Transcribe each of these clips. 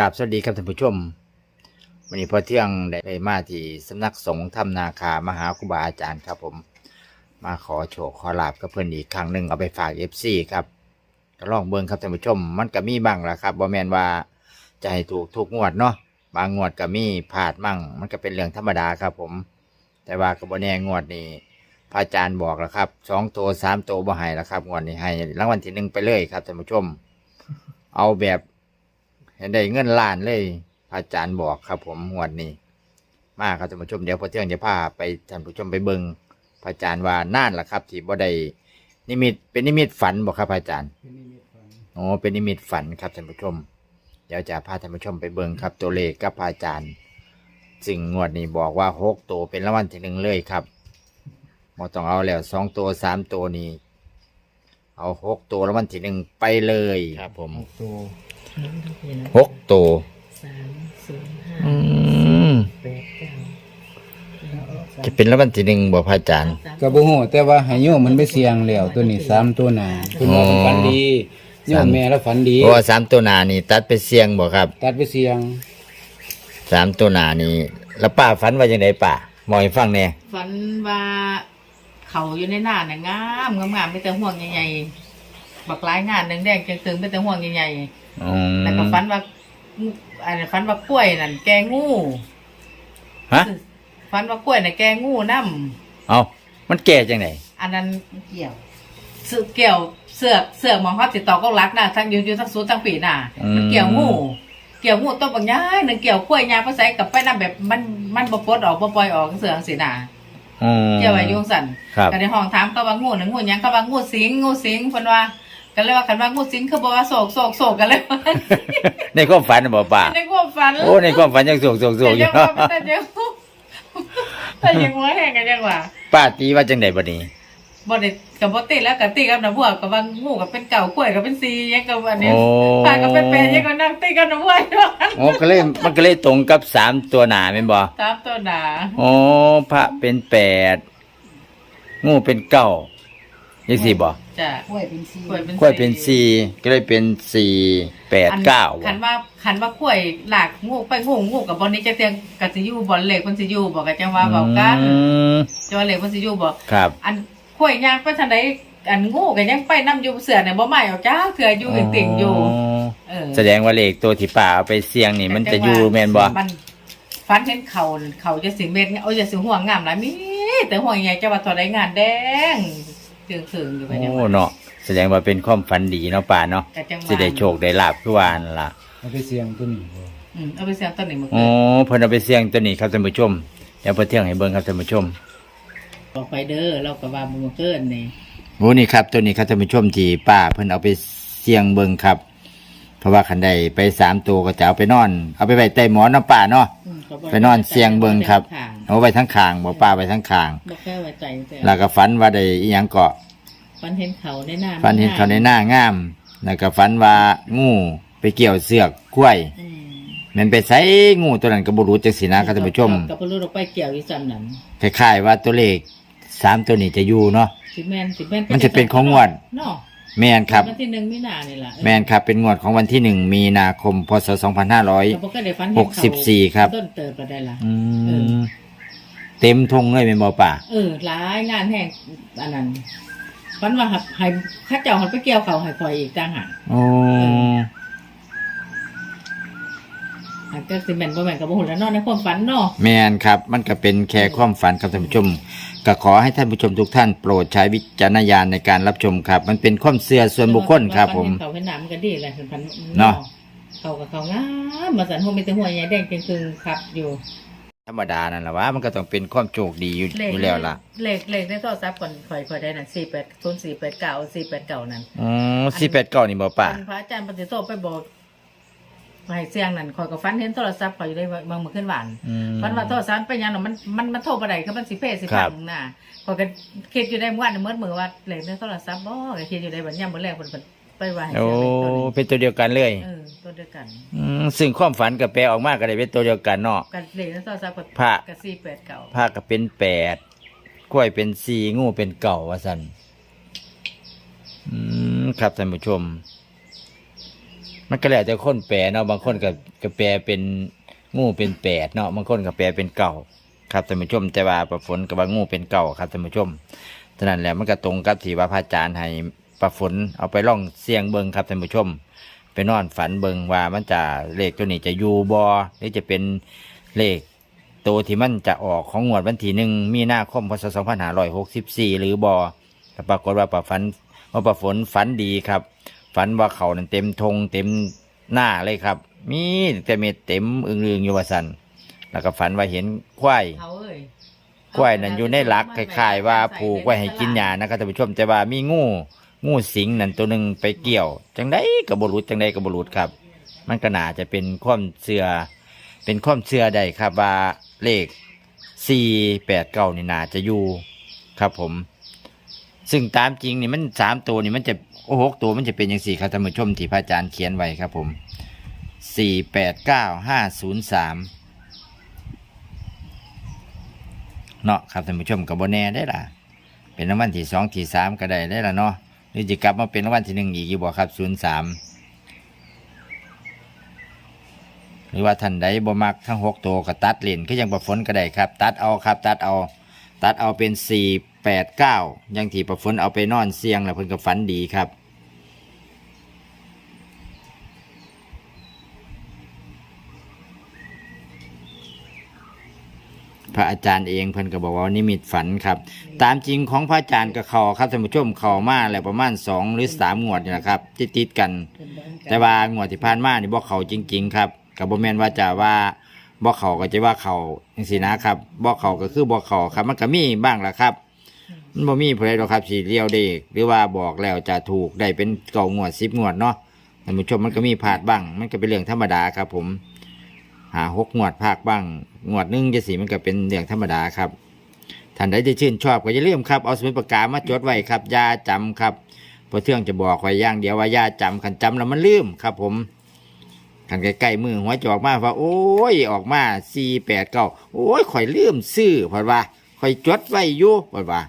กราบสวัสดีครับท่านผู้ชมวันนี้พอเที่ยงได้มาที่สำนักสงฆ์ถ้ำนาคามหาครูบาอาจารย์ครับผม มาขอโชคขอลาบกับเพื่อนอีกครั้งหนึ่งเอาไปฝากเอฟซีครับก็ลองเบิ่งครับท่านผู้ชม มันก็มีบ้างละครับบ่แมนว่าจะให้ถูกทุกงวดเนาะบางงวดก็มีพลาดมั่ง มันก็เป็นเรื่องธรรมดาครับผม แต่ว่าก็บ่แน่งวดนี้พระอาจารย์บอกแล้วครับสองตัวสามตัวบ่ให้แล้วครับงวดนี้ให้รางวัลที่หนึ่งไปเลยครับท่านผู้ชม เอาแบบ เห็นได้เงินล้านเลยพระอาจารย์บอกครับ ผมงวดนี้ มาครับท่านผู้ชมเดี๋ยวพอเที่ยงจะพาไปท่านผู้ชมไปเบิงพระอาจารย์ว่าน่านล่ะครับ ที่บ่ได้นิมิตเป็นนิมิตฝันบอกครับพระอาจารย์เป็นนิมิตฝันโอ้เป็นนิมิตฝันครับท่านผู้ชม เดี๋ยวจะพาท่านผู้ชมไปเบิงครับ ตัวเลขกับพระอาจารย์ซึ่งงวดนี้บอกว่าหกตัวเป็นรางวัลที่หนึ่งเลยครับบ่ต้องเอาแล้วสองตัวสามตัวนี้ เอาหกตัวรางวัลที่หนึ่งไปเลย ครับผมหกตัว หกตัวสามศูนย์ห้าอืมแปดเก้าจะเป็นรางวัลที่หนึ่งบอกพระอาจารย์ก็บ่ฮู้แต่ว่าให้โยมมันไปเสี่ยงแล้วตัวนี้สามตัวหน้าเพิ่นว่าเพิ่นฝันดีโยสามมแม่แล้วฝันดี เพราะว่าสามตัวหนานี่ ตัดไปเสียงบอกครับตัดไปเสี่ยงสามตัวหนานี่ แล้วป้าฝันว่าอย่างไรป้าบอกให้ฟังแหน่ฝันว่าเขาอยู่ในหน้าน่ะงามงามงามไม่แต่ห่วงใหญ่ๆ บักหลายงานแดงๆจึงๆไม่แต่ห่วงใหญ่อืมๆแล้วก็ฝันว่าอันนั้นฝันว่ากล้วยนั่นแกงูฮะฝันว่ากล้วยน่ะแกงูน้เอามันแก่จังไหนำอันนั้นเกี่ยวเสือเกี่ยวเสือกเสือกมองเขาติดต่อก็รักนะทั้งอยู่อยู่ทั้งสูทั้งปีน่ะมันเกี่ยวงูเกี่ยวงูต้นบางย้ายหนึ่งเกี่ยวกล้วยยางภาษากับไปนำแบบมันมันบ่ปลดออกบ่ปล่อยออกเสือจังสีน่ะอืมเกี่ยวอายุสั่น ครับ ก็ในห้องถามเขาว่างูหนึ่งงูหยังเขาว่างูสิงงูสิงเพิ่นว่า ก็เลยว่าคันว่างูสิงคือบอกว่าโศกโศกโศกกันเลยว่าในความฝันน่ะบอกป้าในความฝันโอ้ในความฝันยังโศกโศกโศกอยู่แต่ยังว่าแต่ยังแต่ยังว่าแห้งกันยังว่าป้าตีว่าจังไหนบัดนี้บ่ได้กับบ่ติดแล้วกับติดกับน้ำบัวกับว่างูกับเป็นเก่ากล้วยกับเป็นซียังกับอันนี้โอ้ปลากับเป็นเป็นยังกับนั่งติดกับน้ำบัวอยู่โอ้ก็เลยมันก็เลยตรงกับสามตัวหนาเป็นบ่ตามตัวหนาโอ้พระเป็นแปดงูเป็นเก้ายังสี่บ่ จ้ะกล้วยเป็นสีกล้วยเป็นกล้วยเป็นสี่ก็เลยเป็นสี่แปดอันเก้าคันว่าคันว่ากล้วยหลากงูไปงูงูกับบอลนี้จะเตียงกับสิอยูบอลเหล็กมันสิอยูบอกกันจังว่าบอกกันอืมจังว่าเหล็กมันสิอยูบอก ครับ อันกล้วยย่างไปทางใดอันงูกันยังไปน้ำอยู่เสือเนี่ยบ่ใหม่ออกจ้าเถื่ออยู่เป็นติ่งอยู่ เออแสดงว่าเลขตัวที่ป่าเอาไปเสี่ยงนี่มันจะอยู่แม่นบ่มันฟันเห็นเขาเขาจะสิเม็ดเนี่ยโอ้ยจะสิห่วงงามหลายมีแต่ห่วงใหญ่จะว่าตัวใดงานแดง เจืองเคืองอยู่ไปเนี่ยโอ้เนาะแสดงว่าเป็นความฝันดีเนาะป่าเนาะแต่จังหวะสิได้โชคได้ลาบทุกวันล่ะเอาไปเสี่ยงตัวนี้บ่อืมเอาไปเสียงต้นนี้มาโอ้เพิ่นเอาไปเสี่ยงตัวนี้ครับท่านผู้ชมเดี๋ยวเพิ่นเที่ยงให้เบิ่งครับท่านผู้ชมบอกไปเด้อเราก็ว่าบ่เกินนี่โอ้นี่ครับตัวนี้ครับท่านผู้ชมที่ป้าเพิ่นเอาไปเสี่ยงเบิ่งครับ เพราะว่าคันใดไปสามตัวก็จะเอาไปนอน เอาไปไว้ใต้หมอนเนาะป้าเนาะอืมเขาบอกไปนอนเสี่ยงเบิ่งครับทาง เอาไว้ทั้งคางบ่ป้าไว้ทั้งคางบอกแค่ว่าใจแต่แล้วก็ฝันว่าได้อีหยังเกาะฟันเห็นเขาในหน้าฝันเห็นเขาในหน้างามแล้วก็ฝันว่างูไปเกี่ยวเสือกกล้วยอืมแมันไปใส่งูตัวนั้นก็บ่รู้จักสินะครับท่านผู้ชมกับพลูเราไปเกี่ยวอีจำนั้นคล้ายๆว่าตัวเลขสามตัวนี้จะอยู่เนาะ สิแมนสิแมนมันจะเป็นของงวด เนาะแม่นครับ วันที่หนึ่งมินานี่ล่ะแม่นครับเป็นงวดของวันที่หนึ่งมีนาคมพศเขาบอกก็ได้ฟันเห็นหกสิบสี่ครับ ต้นเติบไปได้ละ2500อืม เต็มทงเลยเป็นบ่ป่าเออหลายงานแห่งอันนั้นฟันว่าหับให้ข้าเจ้าหันไปเกี่ยวเขาให้คอยอีกต่างหากโอ้หากก็สิแมนบ่แมนกับบ่หุ่นแล้วเนาะในความฝันเนาะแม่นครับ มันก็เป็นแค่ความฝันครับท่านผู้ชม ก็ขอให้ท่านผู้ชมทุกท่านโปรดใช้วิจารณญาณในการรับชมครับ มันเป็นความเชื่อส่วนบุคคลครับผม เขาเป็นหนามนก็ดีแหละเป็นพันเนาะเขากับเขางามมาสันหัวมีแต่หัวใหญ่แดงเป็นคือครับอยู่ ธรรมดานั่นแหละวะมันก็ต้องเป็นความโชคดีอยู่อยู่แล้วล่ะเลขเลขในโทรศัพท์ก่อนคอยคอยได้นั่นสี่แปดศูนย์สี่แปดเก้าสี่แปดเก้านั่นอืมสี่แปดเก้านี่บ่ป่าพระอาจารย์ปฏิโทษไปบอกให้เสียงนั่นคอยกับฟันเห็นโทรศัพท์คอยอยู่ได้บางมือขึ้นหวานอืม ฟันว่าโทรศัพท์ไปยังน่ะมันมันมันโทรไปไหนก็มันสิเพศสิครัพับงน่ะคอยก็คิดอยู่ได้เมื่อวานเมื่อมือว่าเลขในโทรศัพท์บ่ก็คิดอยู่ได้บัดย่ำมื้อแรกเพิ่นเพิ่นไปว่าให้โอ้เสียงเลขตัวนี้เป็นตัวเดียวกันเลย เออตัวเดียว กันอืมซึ่งความฝันกับแปลออกมาก็ได้เป็นตัวเดียวกันเนาะ กันเลขในโทรศัพท์ก็พระก็สี่แปดเก้าผ้าก็เป็นแปดกล้วยเป็นสี่งูเป็นเก่าว่าสันอืมครับท่านผู้ชม มันก็แล้วแต่คนแปลเนาะบางคนก็ก็แปลเป็นงูเป็นแปดเนาะบางคนก็แปลเป็นเก่าครับท่านผู้ชม แต่ว่าประฝนกับว่างูเป็นเก่าครับท่านผู้ชมฉะนั้นแหละมันก็ตรงกับที่ว่าพระอาจารย์ให้ประฝนเอาไปล่องเสียงเบิงครับท่านผู้ชม ไปนอนฝันเบิงว่ามันจะเลขตัวนี้จะอยู่บอหรือจะเป็นเลขตัวที่มันจะออกของงวดวันที่หนึ่งมีนาคมพศสองพันห้าร้อยหกสิบสี่หรือบอแต่ปรากฏว่าประฝันว่าประฝนฝันดีครับ ฝันว่าเขานั้นเต็มธงเต็มหน้าเลยครับ มีแต่เม็ดเต็มอึงๆอยู่ว่าสันแล้วก็ฝันว่าเห็นควายเขาเอ้ยกล้วยนั่นอยู่ในหลักคล้ายๆว่าผูกไว้ให้กินยานะครับท่านผู้ชมแต่ว่ามีงู งูสิงนั่นตัวหนึ่งไปเกี่ยว จังไดกับบรุษจังไดกับบรุษครับ มันก็น่าจะเป็นความเชื่อเป็นความเชื่อใดครับว่าเลขสี่แปดเก้านี่น่าจะอยู่ครับผม ซึ่งตามจริงนี่มันสามตัวนี่มันจะโอ้หกตัวมันจะเป็นอย่างสี่ครับท่านผู้ชมที่พระอาจารย์เขียนไว้ครับผมสี่แปดเก้าห้าศูนย์สามเนาะครับท่านผู้ชมกับโบแน่ได้ล่ะ เป็นรางวัลที่สองที่สามก็ได้ได้ละเนาะ นี่จะกลับมาเป็นรางวัลที่หนึ่งอีกอยู่บ่ครับศูนย์สามหรือว่าท่านใดบ่มักทั้งหกตัวก็ตัดเลนก็ยังประฝนก็ได้ครับ ตัดเอาครับตัดเอา ตัดเอาเป็นสี่แปดเก้ายังที่ประฝนเอาไปนอนเสียงแล้วเพิ่นก็ฝันดีครับ พระอาจารย์เองเพิ่นก็บอกว่านิมิตฝันครับ ตามจริงของพระอาจารย์กับเขาครับท่านผู้ชมเขามาแล้วประมาณสองหรือสามงวดนี่นะครับที่ติดกัน แต่ว่างวดที่ผ่านมานี่บ่เขาจริง ๆ ครับกับบ่แม่นว่าจะว่าบ่เขาก็จะว่าเขาจังซี่นะครับบ่เขาก็คือบ่เขาครับ มันก็มีบ้างล่ะครับมันบ่มีผู้ใดหรอกครับสีเลี้ยวเด็กหรือว่าบอกแล้วจะถูกได้เป็นเก่างวดสิบงวดเนาะท่านผู้ชมมันก็มีพลาดบ้าง มันก็เป็นเรื่องธรรมดาครับผม หาหกงวดภาคบ้าง งวดนึงจะสีมันก็เป็นเรื่องธรรมดาครับท่านใดที่ชื่นชอบก็อย่าลืมครับเอาสมุดปากกามาจดไว้ครับยาจำครับเพราะเทื่องจะบอกไว้อย่างเดียวว่ายาจำขันจำแล้วมันลืมครับ ผมขันใกล้ๆมือหัวจะออกมาว่า โอ้ยออกมาสี่แปดเก้าโอ้ยข่อยลืมซื้อพราะว่าข่อยจดไว้อยู่พราะว่า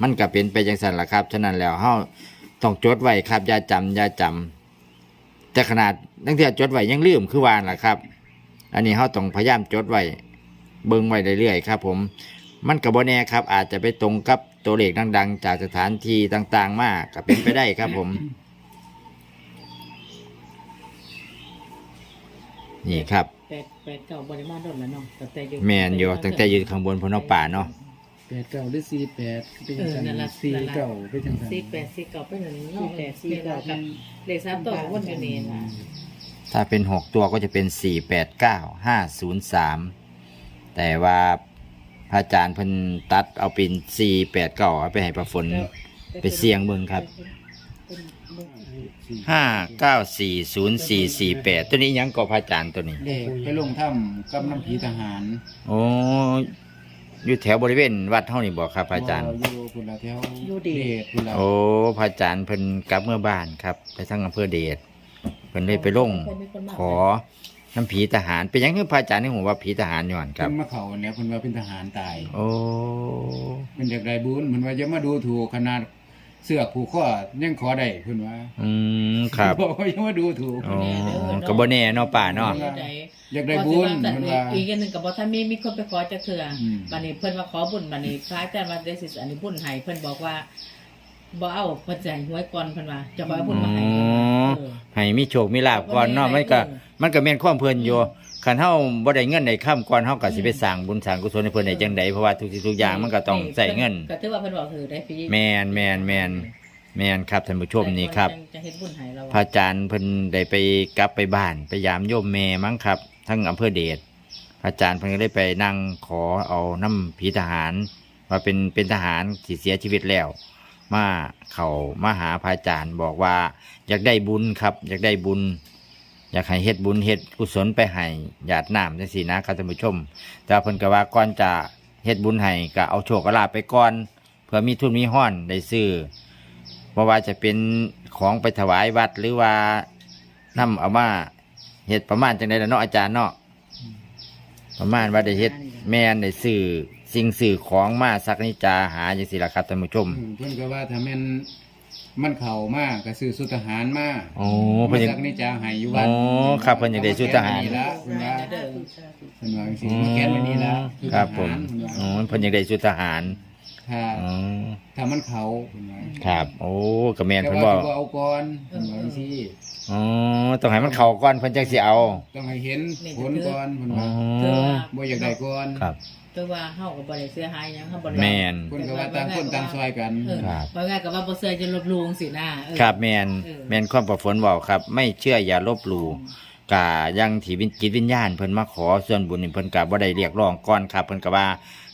มันก็เป็นไปจังสันละครับฉะนั้นแล้วเฮาต้องจดไว้ครับยาจำอย่าจำแต่ขนาดตั้งแต่จดไว้ยังลืมคือวานล่ะครับ อันนี้เฮาต้องพยายามจดไว้เบิ่งไว้เรื่อยๆครับ ผมมันกับโบแน่ครับ อาจจะไปตรงกับตัวเลขดัง ๆ จากสถานที่ต่าง ๆ มากก็เป็นไปได้ครับ ผม นี่ครับแปดแปดเก้าบริมาโดนแล้วเนาะตั้งแต่อยู่แมนอยู่ตั้งแต่ยืนข้างบนพนเอาป่าเนาะแปดเก้าหรือสี่แปดเป็นเออจังนั่นล่ะสี่เก้าเป็นจังซั่นสี่แปดสี่เก้าเป็นอย่างนี้สี่แปดสี่เก้ากับเลขสามตัวของวันอยู่นี่นะ ถ้าเป็นหกตัวก็จะเป็นสี่แปดเก้าห้าศูนย์สามแต่ว่าพระอาจารย์เพิ่นตัดเอาเป็นสี่แปดเก้าเอาไปให้ประฝนไปเสี่ยงเบิ่งครับห้าเก้าสี่ศูนย์สี่สี่แปดตัวนี้ยังก็พระอาจารย์ตัวนี้ เด็กไปลงถ้ำกับน้ำผีทหารโอ้อยู่แถวบริเวณวัดเท่านี้บอกครับพระอาจารย์ อยู่พุ่นละแถวอยู่เดชชพุ่นละโอ้พระอาจารย์เพิ่นกลับเมื่อบ้านครับ ไปทั้งอำเภอเดช เพิ่นเลยไปลงขอน้ำผีทหาร เป็นหยังคือพระอาจารย์นี่ผมว่าผีทหารย้อนคเพิ่รับนมาเขาเนี่ยเพิ่นว่าเป็นทหารตายโอ้เป็นเด็กได้บุญเหมือนว่าจะมาดูถูกขนาดเสื้อผูกข้อยังขอได้เพิ่นว่าอืมครับบอกว่ายังมาดูถูกอ๋อก็บ่แน่เนาะป่าเนาะอยากได้บุญแต่เพิ่นว่า อีกอย่างหนึ่งกับว่าถ้ามีมีคนไปขอจะเถื่ออม บันนี้เพิ่นว่าขอบุญบันนี้พระอาจารย์ว่าได้สิอันนี้บุญให้เพิ่นบอกว่าบ่เอาเพิ่นจะให้หวยก่อนเพิ่นว่าจะบ่เอาบุญมาให้อ๋อเออ ให้มีโชคมีลาภก่อนเนาะมันก็ มันก็แม่นความเพิ่นอยู่คันเฮาบ่ได้เงินได้ค้ำก่อนเฮาก็สิไปสร้างบุญสร้างกุศลให้เพิ่นได้จังไดเพราะว่าทุกสิ่งทุกอย่างมันก็ต้องใช้เงินก็ถือว่าเพิ่นบอกถือได้ฟรีแม่นแม่นแม่นแม่นครับท่านผู้ชมนี่ครับจะเฮ็ดบุญให้เราพระอาจารย์เพิ่นได้ไปกลับไปบ้านไปยามโยมแม่มั้งครับ ทั้งอำเภอเดชพระอาจารย์เพิ่นก็ได้ไปนั่งขอเอาน้ำผีทหารว่าเป็นเป็นทหารที่เสียชีวิตแล้ว มาเขามาหาพระอาจารย์บอกว่า อยากได้บุญครับ อยากได้บุญ อยากให้เฮ็ดบุญเฮ็ดกุศลไปให้ญาติน้ำจังซี่นะครับท่านผู้ชม แต่ว่าเพิ่นก็ว่าก่อนจะเฮ็ดบุญให้ก็เอาโชคเอาลาภไปก่อนเพื่อมีทุนมีห้อนได้ซื้อเพราะว่าจะเป็นของไปถวายวัดหรือว่านำเอามาเฮ็ดประมาณจังไดล่ะเนาะอาจารย์เนาะประมาณว่าได้เฮ็ดแม่นได้ซื้อ สิ่งสื่อของมาสักนิจาหาจังซี่ล่ะครับท่านผู้ชม อืมเพิ่นก็ว่าถ้าแม่นมันเข้ามาก็ซื้อสุทหารมาโอ้มาเพิ่นยังสักนิจาให้อยู่วัดอ๋อครับเพิ่นอยากได้ชุดทหารเอมแขวนไว้นี่ละเพิ่นว่าเด้อเพิ่นว่าจังซี่มาแขวนไว้นี่ละชุดทครับหาผมเพิ่นว่าอ๋อเพิ่นยังได้ชุดทหารถ้าอ๋อถ้ามันเข้าเพิ่นว่าครับ โอ้ก็แม่นแต่เพิ่นว่าบอกสิบ่เอาก่อนเพิ่นว่าจังซี่อ๋อต้องให้มันเข้าก่อนเพิ่นจังสิเอาต้องให้เห็นผลก่อนเพิ่นอ๋อว่าบ่อยากได้ก่อน ครับ แต่ว่าเฮาก็บ่ได้เสียหายหยังเฮาบ่ได้แม่นเพิ่นก็ว่าต่างคนต่างซอยกันเออครับบ่ง่ายก็ว่าบ่เชื่อจะลบหลู่สินะเออ ครับแม่นเออ แม่นความประฝนบอกครับ ไม่เชื่ออย่าลบหลู่กะยังที่วิญจิตวิญญาณเพิ่นมาขอส่วนบุญนี่เพิ่นก็บ่ได้เรียกร้องก่อนครับเพิ่นก็ว่า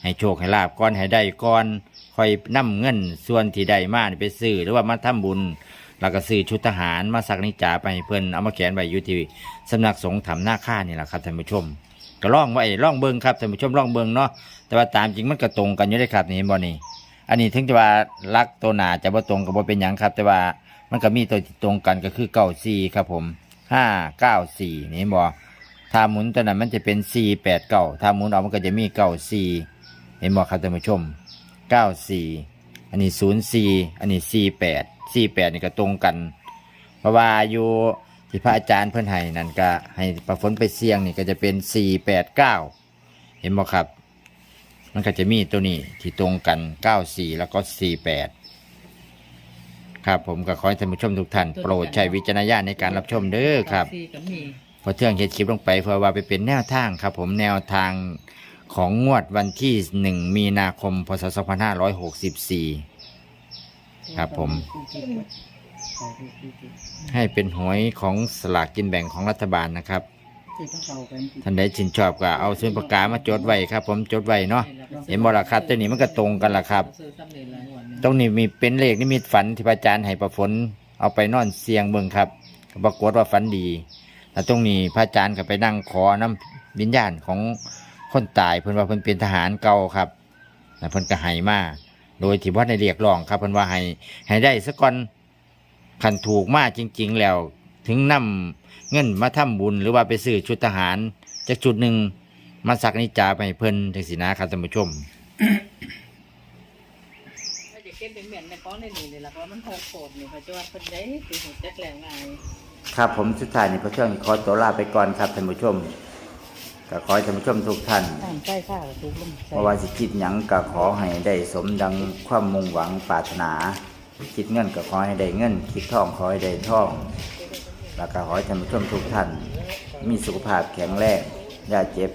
ให้โชคให้ลาบก่อนให้ได้ก่อนค่อยนำเงินส่วนที่ได้มานี่ไปซื้อหรือว่ามาทำบุญ แล้วก็ซื้อชุดทหารมาสักนิจาไปให้เพิ่นเอามาแขวนไว้อยู่ที่สำนักสงฆ์ถ้ำหน้าค่านี่แหละครับท่านผู้ชม ก็ล่องไว้ล่องเบิงครับท่านผู้ชมล่องเบิงเนาะแต่ว่าตามจริงมันก็ตรงกันอยู่ได้ครับนี่เห็นบ่นี่อันนี้ถึงจะว่าลักตัวหนาจะบ่ตรงกับบ่เป็นหยังครับ แต่ว่ามันก็มีตัวที่ตรงกันก็คือเก้าสี่ครับผมห้าเก้าสี่นี่เห็นบ่ถ้าหมุนตัวนั้นมันจะเป็นสี่แปดเก้าถ้าหมุนออกมันก็จะมีเก้าสี่เห็นบ่ครับท่านผู้ชมเก้าสี่อันนี้ศูนย์สี่อันนี้สี่แปดสี่แปดนี่ก็ตรงกัน เพราะว่าอยู่ ที่พระอาจารย์เพิ่นให้นั่นก็ให้ประฝนไปเสี่ยงนี่ก็จะเป็นสี่แปดเก้าเห็นบ่ครับ มันก็จะมีตัวนี้ที่ตรงกัน94แล้วก็48ครับผมก็ขอให้ท่านผู้ชมทุกท่านโปรดใช้วิจารณญาณในการรับชมเด้อครับสี่ก็มีเพอเที่ยงเฮ็ดคลิปลงไปเพื่อว่าไปเป็นแนวทางครับ ผมแนวทางของงวดวันที่1มีนาคมพศ2564ครับผม ให้เป็นหวยของสลากกินแบ่งของรัฐบาลนะครับ ท่านใดชื่นชอบก็เอาซื้อปากกามาจดไว้ครับ ผมจดไว้เนาะเห็นบ่ล่ะครับตัวนี้มันก็ตรงกันล่ะครับ ตรงนี้มีเป็นเลขนิมิตฝันที่พระอาจารย์ให้ประฝนเอาไปนอนเสียงเบิ่งครับปรากฏว่าฝันดีแล้วตรงนี้พระอาจารย์ก็ไปนั่งขอน้ำวิญญาณของคนตายเพิ่นว่าเพิ่นเป็นทหารเก่าครับแล้วเพิ่นก็ให้มาโดยที่ว่าในเรียกร้องครับเพิ่นว่าให้ให้ได้สักก่อน คันถูกมาจริง ๆ แล้ว ถึงนำเงินมาทำบุญหรือว่าไปซื้อชุดทหารจากจุดหนึ่งมาสักนิจาไปให้เพิ่นจังสินะครับท่านผู้ชมถ้าจะเก็บเป็นเหมือนในก้อนในนี่เลยล่ะเพราะมันหกโขดนี่เขาจะว่าเพิ่นได้สิหัวจักแรงไงครับผมสุดท้ายนี้พระเที่ยงขอตัวลาไปก่อนครับท่านผู้ชมก็ขอให้ท่านผู้ชมทุกท่านตามใต้ข้าทุกลมเพราะว่าสิคิดหยังก็ขอให้ได้สมดังความมุ่งหวังปรารถนา คิดเงินก็ขอให้ได้เงิน คิดทองขอให้ได้ทอง แล้วก็ขอให้ท่านผู้ชมทุกท่าน มีสุขภาพแข็งแรงอย่าเจ็บ